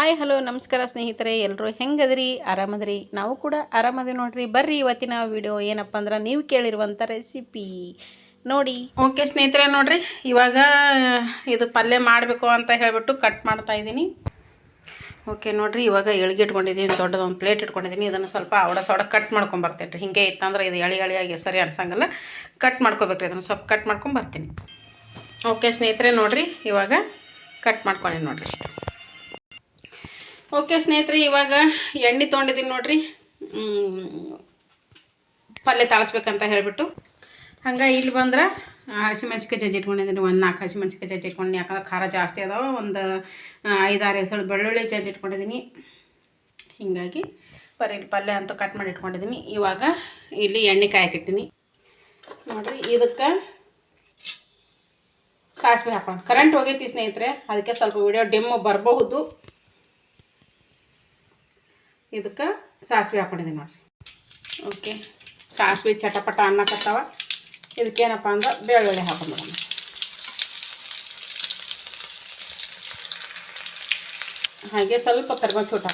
Hi, hello, ನಮಸ್ಕಾರ ಸ್ನೇಹಿತರೆ. ಎಲ್ಲರೂ ಹೆಂಗದ್ರಿ? ಆರಾಮದ್ರಿ? ನಾವು ಕೂಡ ಆರಾಮದ್ರಿ ನೋಡ್ರಿ. ಬರ್ರಿ ಇವತ್ತಿನ ವಿಡಿಯೋ. ಏನಪ್ಪ ಅಂದ್ರೆ ನೀವು ಕೇಳಿರುವಂಥ ರೆಸಿಪಿ ನೋಡಿ. ಓಕೆ ಸ್ನೇಹಿತರೆ, ನೋಡ್ರಿ. ಇವಾಗ ಇದು ಪಲ್ಯ ಮಾಡಬೇಕು ಅಂತ ಹೇಳಿಬಿಟ್ಟು ಕಟ್ ಮಾಡ್ತಾ ಇದ್ದೀನಿ. ಓಕೆ ನೋಡ್ರಿ, ಇವಾಗ ಎಳ್ಗೆ ಇಟ್ಕೊಂಡಿದ್ದೀನಿ. ದೊಡ್ಡದೊಂದು ಪ್ಲೇಟ್ ಇಟ್ಕೊಂಡಿದ್ದೀನಿ. ಇದನ್ನು ಸ್ವಲ್ಪ ಅವಡ ಸೌಡ ಕಟ್ ಮಾಡ್ಕೊಂಬರ್ತೇನೆ ರೀ ಹಿಂಗೆ ಇತ್ತಂದ್ರೆ ಇದು ಎಳಿ ಎಳಿಯಾಗಿ ಸರಿ ಅನ್ಸಂಗಲ್ಲ. ಕಟ್ ಮಾಡ್ಕೋಬೇಕ್ರಿ ಇದನ್ನು. ಸ್ವಲ್ಪ ಕಟ್ ಮಾಡ್ಕೊಂಬರ್ತೀನಿ ಓಕೆ ಸ್ನೇಹಿತರೆ, ನೋಡ್ರಿ. ಇವಾಗ ಕಟ್ ಮಾಡ್ಕೊಂಡಿ ನೋಡ್ರಿ ಇಷ್ಟು ಓಕೆ ಸ್ನೇಹಿತರೆ, ಇವಾಗ ಎಣ್ಣೆ ತೊಗೊಂಡಿದ್ದೀನಿ ನೋಡ್ರಿ. ಪಲ್ಯ ತಾಳಿಸ್ಬೇಕಂತ ಹೇಳಿಬಿಟ್ಟು. ಹಂಗೆ ಇಲ್ಲಿ ಬಂದ್ರೆ ಹಸಿಮೆಣ್ಸಿಕಾಯಿ ಜಜ್ಜಿ ಇಟ್ಕೊಂಡಿದ್ದೀನಿ. ಒಂದು ನಾಲ್ಕು ಹಸಿಮೆಣ್ಸಿಕಾಯಿ ಜಜ್ಜಿ ಇಟ್ಕೊಂಡು ಯಾಕಂದ್ರೆ ಖಾರ ಜಾಸ್ತಿ ಅದಾವೆ. ಒಂದು ಐದಾರು ಹೆಸರು ಬೆಳ್ಳುಳ್ಳಿ ಜಜ್ಜಿ ಇಟ್ಕೊಂಡಿದ್ದೀನಿ. ಹೀಗಾಗಿ ಇಲ್ಲಿ ಪಲ್ಯ ಅಂತೂ ಕಟ್ ಮಾಡಿ ಇಟ್ಕೊಂಡಿದ್ದೀನಿ. ಇವಾಗ ಇಲ್ಲಿ ಎಣ್ಣೆ ಕಾಯಕಿಟ್ಟಿನಿ ನೋಡಿರಿ, ಇದಕ್ಕೆ ಸಾಸಿವೆ ಹಾಕೋಣ. ಕರೆಂಟ್ ಹೋಗೈತಿ ಸ್ನೇಹಿತರೆ. ಅದಕ್ಕೆ ಸ್ವಲ್ಪ ವಿಡಿಯೋ ಡಿಮ್ಮು ಬರಬಹುದು. ಇದಕ್ಕೆ ಸಾಸಿವೆ ಹಾಕೊಂಡಿದ್ದೀನಿ ನೋಡಿರಿ. ಓಕೆ. ಸಾಸಿವೆ ಚಟಪಟ ಅನ್ನಕತ್ತಾವ ಇದಕ್ಕೇನಪ್ಪ ಅಂದ್ರೆ ಬೆಳ್ಳುಳ್ಳಿ ಹಾಕೊಂಡ್ಬಿಡೋಣ ಹಾಗೆ ಸ್ವಲ್ಪ ಕರಿಬೇವು ಚೂಟ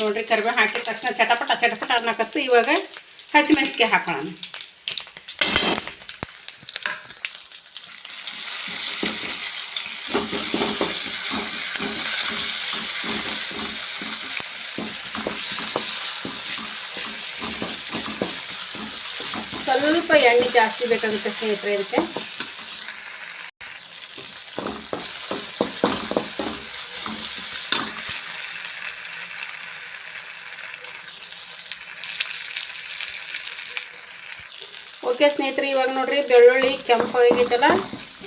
ನೋಡಿರಿ ಕರಿಬೇವು ಹಾಕಿದ ತಕ್ಷಣ ಚಟಪಟ ಚಟಪಟ ಅನ್ನಕತ್ತು ಇವಾಗ ಹಸಿಮೆಣ್ಸಿಕಾಯಿ ಹಾಕೋಣ. ಸ್ವಲ್ಪ ಎಣ್ಣೆ ಜಾಸ್ತಿ ಬೇಕಾಗುತ್ತೆ ಸ್ನೇಹಿತರೆ ಇದಕ್ಕೆ. ಓಕೆ ಸ್ನೇಹಿತರೆ, ಇವಾಗ ನೋಡ್ರಿ ಬೆಳ್ಳುಳ್ಳಿ ಕೆಂಪು ಆಗೈತಲ್ಲ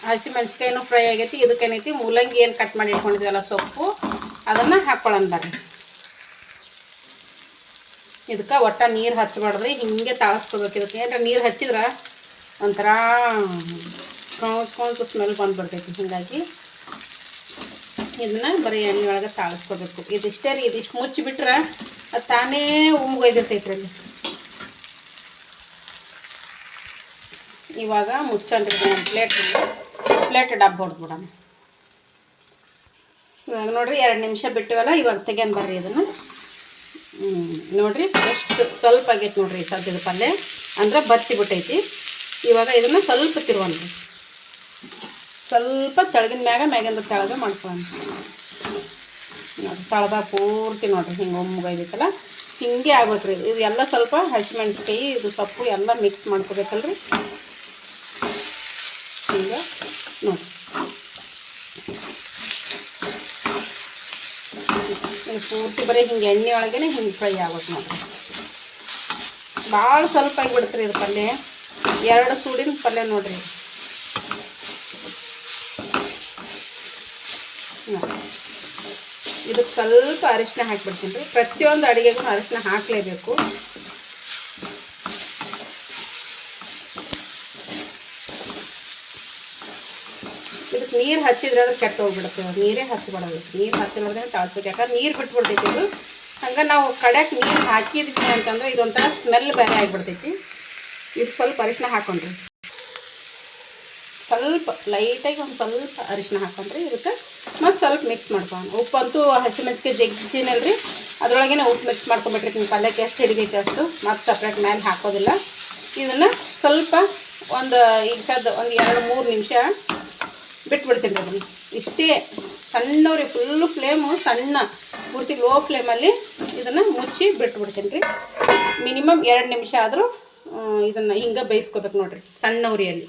ಹಸಿಮೆಣ್ಸಿಕಾಯಿನೂ ಫ್ರೈ ಆಗೈತಿ. ಇದಕ್ಕೇನೈತಿ? ಮೂಲಂಗಿ ಏನು ಕಟ್ ಮಾಡಿ ಇಟ್ಕೊಂಡಿದ್ದೀವಲ್ಲ ಸೊಪ್ಪು, ಅದನ್ನು ಹಾಕ್ಕೊಳ್ಳೋಣ ಬರ್ರಿ. ಇದಕ್ಕೆ ಒಟ್ಟ ನೀರು ಹಚ್ಚಬಾರ್ದ್ರಿ ಹಿಂಗೆ ತಾಳಿಸ್ಕೋಬೇಕು ಇದಕ್ಕೆ. ಏನರ ನೀರು ಹಚ್ಚಿದ್ರೆ ಒಂಥರ ಕೌಂಟ್ ಸ್ಮೆಲ್ ಬಂದುಬಿಡ್ತೈತಿ. ಹೀಗಾಗಿ ಇದನ್ನ ಬರೀ ಎಣ್ಣೆ ಒಳಗೆ ತಾಳಿಸ್ಕೋಬೇಕು. ಇದಿಷ್ಟೇ ರೀ, ಇದಿಷ್ಟು ಮುಚ್ಚಿಬಿಟ್ರೆ ಅದು ತಾನೇ ಉಮ್ಗೊಯ್ದಿರ್ತೈತ್ರಿ ಅಲ್ಲಿ. ಇವಾಗ ಮುಚ್ಚನ್ರಿ ಒಂದು ಪ್ಲೇಟ್ ಪ್ಲೇಟ್ ಡಬ್ಬ ಹೊಡೆದ್ಬಿಡೋಣ. ಇವಾಗ ನೋಡ್ರಿ, ಎರಡು ನಿಮಿಷ ಬಿಟ್ಟಿವಲ್ಲ, ಇವಾಗ ತೆಗೆನ್ ಬರ್ರಿ ಇದನ್ನು. ನೋಡ್ರಿ ಎಷ್ಟು ಸ್ವಲ್ಪ ಆಗೈತೆ ನೋಡ್ರಿ ಸದ್ಯದ ಪಲ್ಯ. ಅಂದ್ರೆ ಬತ್ತಿ ಬಿಟ್ಟೈತಿ ಇವಾಗ ಇದನ್ನು ಸ್ವಲ್ಪ ತಿರುವನ್ರಿ ಸ್ವಲ್ಪ ತೆಳಗಿನ ಮ್ಯಾಗ, ಮ್ಯಾಗಿಂದ ತೆಳಗ ಮಾಡ್ಕೊಳ್ಳೋಣ ನೋಡ್ರಿ ತಳದ ಪೂರ್ತಿ ನೋಡ್ರಿ, ಹಿಂಗೆ ಒಮ್ಮಗೈದೈತಲ್ಲ ಹಿಂಗೆ ಆಗ್ಬೇಕ್ರಿ ಇದು ಎಲ್ಲ ಸ್ವಲ್ಪ ಹಸಿಮೆಣ್ಸಿಕಾಯಿ ಇದು ಸೊಪ್ಪು ಎಲ್ಲ ಮಿಕ್ಸ್ ಮಾಡ್ಕೋಬೇಕಲ್ರಿ. ಹಿಂಗೆ ನೋಡಿ ಇದು ಪೂರ್ತಿ ಬರೀ ಹಿಂಗೆ ಎಣ್ಣೆ ಒಳಗೇನೆ ಹಿಂಗೆ ಫ್ರೈ ಆಗ್ಬೇಕು ನೋಡಿರಿ ಭಾಳ ಸ್ವಲ್ಪ ಆಗಿಬಿಡ್ತೀರಿ ಇದು ಪಲ್ಯ ಎರಡು ಸೂಡಿನ ಪಲ್ಯ ನೋಡಿರಿ ಇದು. ನೋಡಿ. ಇದಕ್ಕೆ ಸ್ವಲ್ಪ ಅರಿಶಿನ ಹಾಕಿಬಿಡ್ತೀನಿ ರೀ ಪ್ರತಿಯೊಂದು ಅಡುಗೆಗೂ ಅರಿಶಿನ ಹಾಕಲೇಬೇಕು ಇದಕ್ಕೆ ನೀರು ಹಚ್ಚಿದ್ರೆ ಅದು ಕೆಟ್ಟ ಹೋಗ್ಬಿಡುತ್ತೆ. ನೀರೇ ಹಚ್ಚಬಾರ್ದು ನೀರು ಹಚ್ಚಬಾರ್ದೇ ತಾಳ್ಸ್ಬೇಕು ಯಾಕಂದ್ರೆ ನೀರು ಬಿಟ್ಬಿಡ್ತೈತಿ ಇದು. ಹಂಗೆ ನಾವು ಕಡೆಗೆ ನೀರು ಹಾಕಿದ್ವಿ ಅಂತಂದ್ರೆ ಇದೊಂಥರ ಸ್ಮೆಲ್ ಬೇರೆ ಆಗಿಬಿಡ್ತೈತಿ. ಇದು ಸ್ವಲ್ಪ ಅರಿಶಿನ ಹಾಕೊಂಡ್ರಿ. ಸ್ವಲ್ಪ ಲೈಟಾಗಿ ಒಂದು ಸ್ವಲ್ಪ ಅರಿಶಿನ ಹಾಕೊಂಡ್ರಿ ಇದಕ್ಕೆ. ಮತ್ತು ಸ್ವಲ್ಪ ಮಿಕ್ಸ್ ಮಾಡ್ಕೊಂಡು ಉಪ್ಪಂತೂ ಹಸಿಮೆಣ್ಸಿಗೆ ಜಗ್ಜಿನಲ್ರಿ ಅದ್ರೊಳಗೇನೆ ಉಪ್ಪು ಮಿಕ್ಸ್ ಮಾಡ್ಕೊಂಬಿಟ್ರಿ ನಿಮ್ಮ ಪಲ್ಯಕ್ಕೆ ಎಷ್ಟು ಹಿಡಿದೈತೆ ಅಷ್ಟು. ಮತ್ತು ಸಪ್ರೇಟ್ ಮೇಲೆ ಹಾಕೋದಿಲ್ಲ. ಇದನ್ನು ಸ್ವಲ್ಪ ಒಂದು ಈಗ ಒಂದು ಎರಡು ಮೂರು ನಿಮಿಷ ಬಿಟ್ಬಿಡ್ತೀನಿ ರೀ ಅದನ್ನು ಇಷ್ಟೇ ಸಣ್ಣವ್ರಿ ಫುಲ್ಲು ಫ್ಲೇಮು ಸಣ್ಣ, ಪೂರ್ತಿ ಲೋ ಫ್ಲೇಮಲ್ಲಿ ಇದನ್ನು ಮುಚ್ಚಿ ಬಿಟ್ಬಿಡ್ತೀನಿ ರೀ. ಮಿನಿಮಮ್ ಎರಡು ನಿಮಿಷ ಆದರೂ ಇದನ್ನು ಹಿಂಗೆ ಬೇಯಿಸ್ಕೋಬೇಕು ನೋಡಿರಿ ಸಣ್ಣ ಉರಿಯಲ್ಲಿ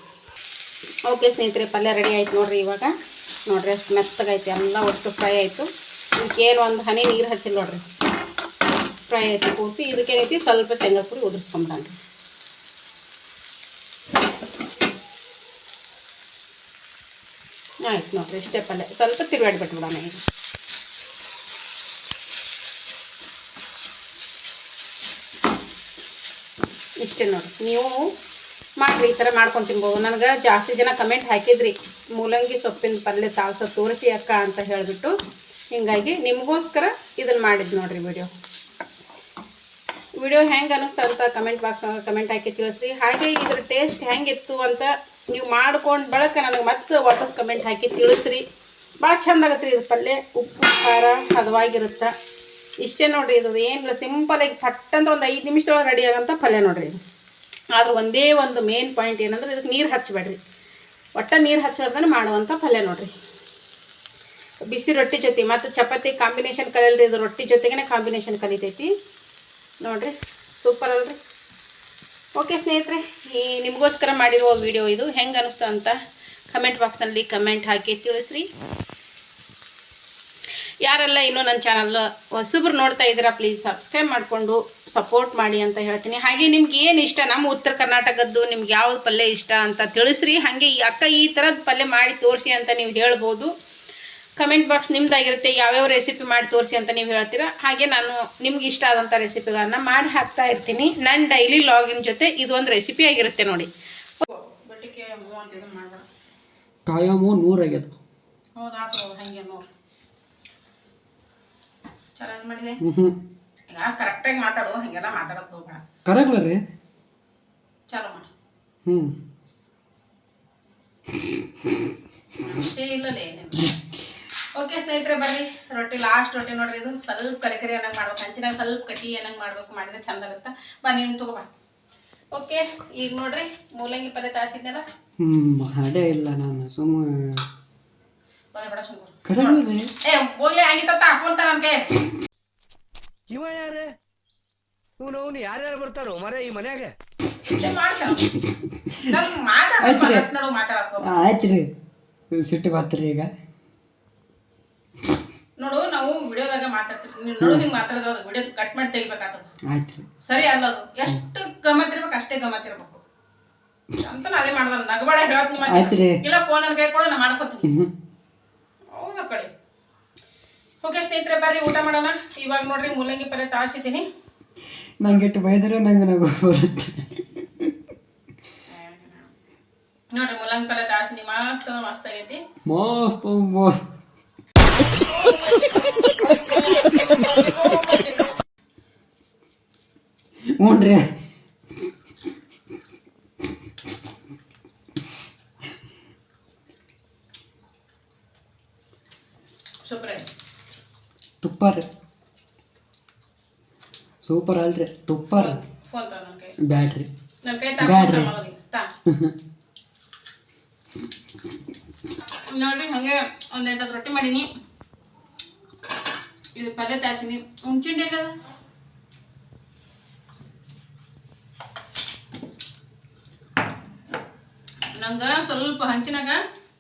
ಓಕೆ ಸ್ನೇಹಿತರೆ, ಪಲ್ಯ ರೆಡಿ ಆಯ್ತು ನೋಡಿರಿ ಇವಾಗ. ನೋಡಿರಿ ಅಷ್ಟು ಮೆತ್ತಗೈತೆ, ಎಲ್ಲ ಒಟ್ಟು ಫ್ರೈ ಆಯಿತು. ಇದಕ್ಕೇನು ಒಂದು ಹನಿ ನೀರು ಹಚ್ಚಿಲ್ಲ ನೋಡಿರಿ. ಫ್ರೈ ಆಯಿತು ಪೂರ್ತಿ. ಇದಕ್ಕೇನೈತಿ? ಸ್ವಲ್ಪ ಶೇಂಗಾ ಪುಡಿ ಉದುರಿಸ್ಕೊಂಬಿಡಣ್ರಿ ಆಯ್ತು ನೋಡ್ರಿ, ಇಷ್ಟೇ ಪಲ್ಯ. ಸ್ವಲ್ಪ ತಿರುಗಾಡ್ಬಿಟ್ಟು ಬಿಡೋಣ ಈಗ. ಇಷ್ಟೇ ನೋಡಿರಿ, ನೀವು ಮಾಡಿರಿ, ಈ ಥರ ಮಾಡ್ಕೊಂಡು ತಿನ್ಬೋದು. ನನಗೆ ಜಾಸ್ತಿ ಜನ ಕಮೆಂಟ್ ಹಾಕಿದ್ರಿ, ಮೂಲಂಗಿ ಸೊಪ್ಪಿನ ಪಲ್ಯ ತಾಳ್ಸ ತೋರಿಸಿ ಅಕ್ಕ ಅಂತ ಹೇಳಿಬಿಟ್ಟು. ಹಿಂಗಾಗಿ ನಿಮಗೋಸ್ಕರ ಇದನ್ನು ಮಾಡಿದ್ದು ನೋಡ್ರಿ ವಿಡಿಯೋ. ವಿಡಿಯೋ ಹೆಂಗೆ ಅನ್ನಿಸ್ತಾ ಅಂತ ಕಮೆಂಟ್ ಬಾಕ್ಸ್, ಕಮೆಂಟ್ ಹಾಕಿ ತಿಳಿಸ್ರಿ. ಹಾಗೆ ಇದ್ರ ಟೇಸ್ಟ್ ಹೆಂಗಿತ್ತು ಅಂತ ನೀವು ಮಾಡ್ಕೊಂಡು ಬಳಕ ನನಗೆ ಮತ್ತೆ ವಾಪಸ್ ಕಮೆಂಟ್ ಹಾಕಿ ತಿಳಿಸ್ರಿ. ಭಾಳ ಚಂದ ಆಗತ್ತೆ ರೀ ಇದು ಪಲ್ಯ. ಉಪ್ಪು, ಖಾರ, ಹದವಾಗಿರುತ್ತೆ. ಇಷ್ಟೇ ನೋಡಿರಿ ಇದು ಏನಿಲ್ಲ ಸಿಂಪಲಾಗಿ ಅಂದ್ರೆ ಒಂದು ಐದು ನಿಮಿಷದೊಳಗೆ ರೆಡಿ ಆಗೋಂಥ ಪಲ್ಯ ನೋಡ್ರಿ ಇದು. ಆದ್ರೆ ಒಂದೇ ಒಂದು ಮೇನ್ ಪಾಯಿಂಟ್ ಏನಂದ್ರೆ ಇದಕ್ಕೆ ನೀರು ಹಚ್ಚಬೇಡ್ರಿ. ಒಟ್ಟ ನೀರು ಹಚ್ಚೋದನ್ನ ಮಾಡುವಂಥ ಪಲ್ಯ ನೋಡಿರಿ. ಬಿಸಿ ರೊಟ್ಟಿ ಜೊತೆ ಮತ್ತು ಚಪಾತಿ ಕಾಂಬಿನೇಷನ್ ಕಲಿಯಲ್ರಿ ಇದು ರೊಟ್ಟಿ ಜೊತೆಗೇ ಕಾಂಬಿನೇಷನ್ ಕಲಿತೈತಿ. ನೋಡಿರಿ ಸೂಪರ್ ಅಲ್ರಿ. ಓಕೆ ಸ್ನೇಹಿತರೆ, ಈ ನಿಮಗೋಸ್ಕರ ಮಾಡಿರುವ ವಿಡಿಯೋ ಇದು. ಹೆಂಗೆ ಅನಿಸ್ತು ಅಂತ ಕಮೆಂಟ್ ಬಾಕ್ಸ್ನಲ್ಲಿ ಕಮೆಂಟ್ ಹಾಕಿ ತಿಳಿಸ್ರಿ. ಯಾರೆಲ್ಲ ಇನ್ನೂ ನನ್ನ ಚಾನಲ್ ಹೊಸಬ್ರು ನೋಡ್ತಾ ಇದ್ದೀರಾ ಪ್ಲೀಸ್ ಸಬ್ಸ್ಕ್ರೈಬ್ ಮಾಡಿಕೊಂಡು ಸಪೋರ್ಟ್ ಮಾಡಿ ಅಂತ ಹೇಳ್ತೀನಿ. ಹಾಗೆ ನಿಮ್ಗೆ ಏನು ಇಷ್ಟ? ನಮ್ಮ ಉತ್ತರ ಕರ್ನಾಟಕದ್ದು ನಿಮ್ಗೆ ಯಾವ್ದು ಪಲ್ಯ ಇಷ್ಟ ಅಂತ ತಿಳಿಸ್ರಿ. ಹಾಗೆ ಈ ಅಕ್ಕ ಈ ಥರದ ಪಲ್ಯ ಮಾಡಿ ತೋರಿಸಿ ಅಂತ ನೀವು ಹೇಳ್ಬೋದು. ಕಮೆಂಟ್ ಬಾಕ್ಸ್ ನಿಮ್ದಾಗಿರುತ್ತೆ ಯಾವ್ಯಾವ ರೆಸಿಪಿ ಮಾಡಿ ತೋರಿಸಿ ಅಂತ ನೀವು ಹೇಳ್ತೀರಾ? ಹಾಗೆ ನಾನು ನಿಮ್ಗೆ ಇಷ್ಟ ಆದಂಥ ರೆಸಿಪಿಗಳನ್ನು ಮಾಡಿ ಹಾಕ್ತಾ ಇರ್ತೀನಿ. ನನ್ನ ಡೈಲಿ ಲಾಗಿನ್ ಜೊತೆ ಇದೊಂದು ರೆಸಿಪಿ ಆಗಿರುತ್ತೆ ನೋಡಿ. ಕಾಯಮು ನೂರಾಗ್ಯದ ಕರೆಕ್ಟಾಗಿ ಮಾತಾಡು ಹಂಗೆಲ್ಲ ಮಾತಾಡೋದು ಹೋಗ್ಬೇಡ. ಕರೆಕ್ಟ್ಲ ರೀ? ಚಾಲು ಮಾಡಿ. ಹ್ಞೂ ಇಲ್ಲ ಓಕೆ ಸ್ನೇಹಿತರೆ ಬರ್ರಿ. ರೊಟ್ಟಿ ಲಾಸ್ಟ್ ರೊಟ್ಟಿ ನೋಡ್ರಿ ಇದು ಸ್ವಲ್ಪ ಕರಿ ಕರಿ ಅನ್ನಂಗೆ ಮಾಡ್ಬೇಕು. ಹಂಚಿನಾಗ ಸ್ವಲ್ಪ ಕಟ್ಟಿ ಅನ್ನಂಗೆ ಮಾಡ್ಬೇಕು. ಮಾಡಿದ್ರೆ ಚಂದ ಆಗುತ್ತೆ ಬಾ ನೀನು ತಗೋಬಾ ಓಕೆ ಈಗ ನೋಡ್ರಿ ಮೂಲಂಗಿ ಪಲ್ಯ ತಾಸಿದ್ನಲ್ಲ ಹ್ಞೂ ಮಾಡೇ ಇಲ್ಲ ನಾನು ಸುಮ್ಮನೆ ಕರೆಕ್ಟ್ಲ ರೀ ಏ ಹೋಗ್ಲಿ ಆಗಿತ್ತ ಫೋನ್ ತ ನನ್ನ ಕೈ ಇವ ಯಾರೇ? ಇವನು ಅವನು ಯಾರ್ಯಾರು ಬರ್ತಾರೋ? ಮರ ಈ ಮನ್ಯಾಗ. ಆಯ್ತು ರೀ ಸಿಟ್ಟು ಬತ್ರಿ ಈಗ. ನೋಡು ನಾವು ವಿಡಿಯೋದಾಗ ಮಾತಾಡ್ತಿರ್ತೀವಿ. ನೋಡು ಹಿಂಗೆ ಮಾತಾಡಿದ್ರೆ ಅದು ವಿಡಿಯೋ ಕಟ್ ಮಾಡಿ ತೆಗಿಬೇಕಾಗ್ತದ. ಆಯ್ತು. ಅಲ್ಲ ಸರಿ ಅಲ್ಲದು ಎಷ್ಟು ಗಮತ್ ಇರ್ಬೇಕು ಅಷ್ಟೇ ಗಮತ್ ಇರ್ಬೇಕು ಅಂತ ನಾ ಅದೇ ಮಾಡ್ದ ನಗಬೇಡ ಹೇಳ್ತೀನಿ. ಇಲ್ಲ ಫೋನ್ ನನ್ನ ಕೈ ಕೂಡ ನಾ ಮಾಡ್ಕೋತೀನಿ. ಹೌದಾ ಕಡೆ. ಓಕೆ ಸ್ನೇಹಿತರೆ ಬರ್ರಿ ಊಟ ಮಾಡೋಣ. ಇವಾಗ ನೋಡ್ರಿ ಮೂಲಂಗಿ ಪಲ್ಯ ತಾಳ್ಸಿದ್ದೀನಿ. ನಂಗೆ ಇಟ್ಟು ಬೈದ್ರೆ ನಂಗೆ ನಗು ಬರುತ್ತೆ. ನೋಡ್ರಿ ಮೂಲಂಗಿ ಪಲ್ಯ ತಾಳ್ಸಿನಿ ಮಸ್ತ್ ಮಸ್ತ್ ಆಗೈತಿ. ಮಸ್ತ್ ಮಸ್ತ್. ಹ್ಞೂ ರೀ ತುಪ್ಪ ರೀ ಸೂಪರ್ ಅಲ್ರಿ ತುಪ್ಪ ರೀ ಫೋನ್ ನನ್ನ ಕೈ. ಬ್ಯಾಡ್ರಿ. ನೋಡ್ರಿ ಹಂಗೆ ಒಂದೆಂಟು ರೊಟ್ಟಿ ಮಾಡೀನಿ. ಇದು ಪಲ್ಯ ತಾಸಿನಿ. ಹುಣ್ಚಿಂಡಿ ನಂಗೆ ಸ್ವಲ್ಪ ಹಂಚಿನಾಗ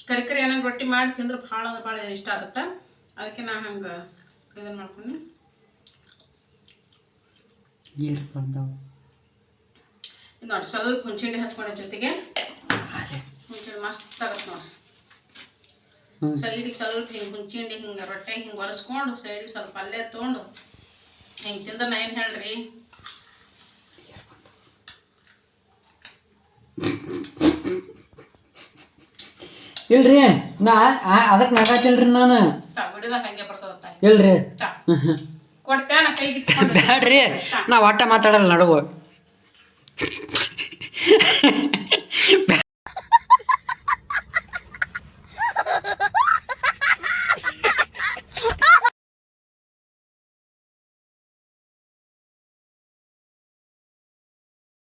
ಕರಿ ಕರಿ ಏನಾಗ ರೊಟ್ಟಿ ಮಾಡಿ ತಿಂದ್ರೆ ಭಾಳ ಅಂದ್ರೆ ಭಾಳ ಇಷ್ಟ ಆಗುತ್ತೆ. ಅದಕ್ಕೆ ನಾ ಹಂಗೆ ಇದನ್ನು ಮಾಡ್ಕೊಂಡು. ನೋಡಿ ಸ್ವಲ್ಪ ಹುಣ್ಚಿಂಡಿ ಹಚ್ಕೊಂಡ್ರೆ ಜೊತೆಗೆ. ಹುಣ್ಚಿಂಡಿ ಮಸ್ತ್ ಆಗತ್ತೆ ನೋಡಿ ಸೈಡಿಗೆ ಸ್ವಲ್ಪ ಹಿಂಗೆ ಹುಂಚಿಂಡಿ ಹಿಂಗೆ ರೊಟ್ಟೆ ಹಿಂಗೆ ಒರೆಸ್ಕೊಂಡು ಸೈಡಿಗೆ ಸ್ವಲ್ಪ ಅಲ್ಲೇ ತೊಗೊಂಡು ಹಿಂಗೆ ತಿಂದ್ರೆ ನಾ ಏನು ಹೇಳ್ರಿ? ಇಲ್ರಿ ನಾ ಅದಕ್ಕೆ ನಗಾತಿಲ್ರಿ ನಾನು. ಇಲ್ರಿ. ಬ್ಯಾಡ್ರಿ ನಾ ಒಟ್ಟ ಮಾತಾಡಲ್ಲ ನಡುವು.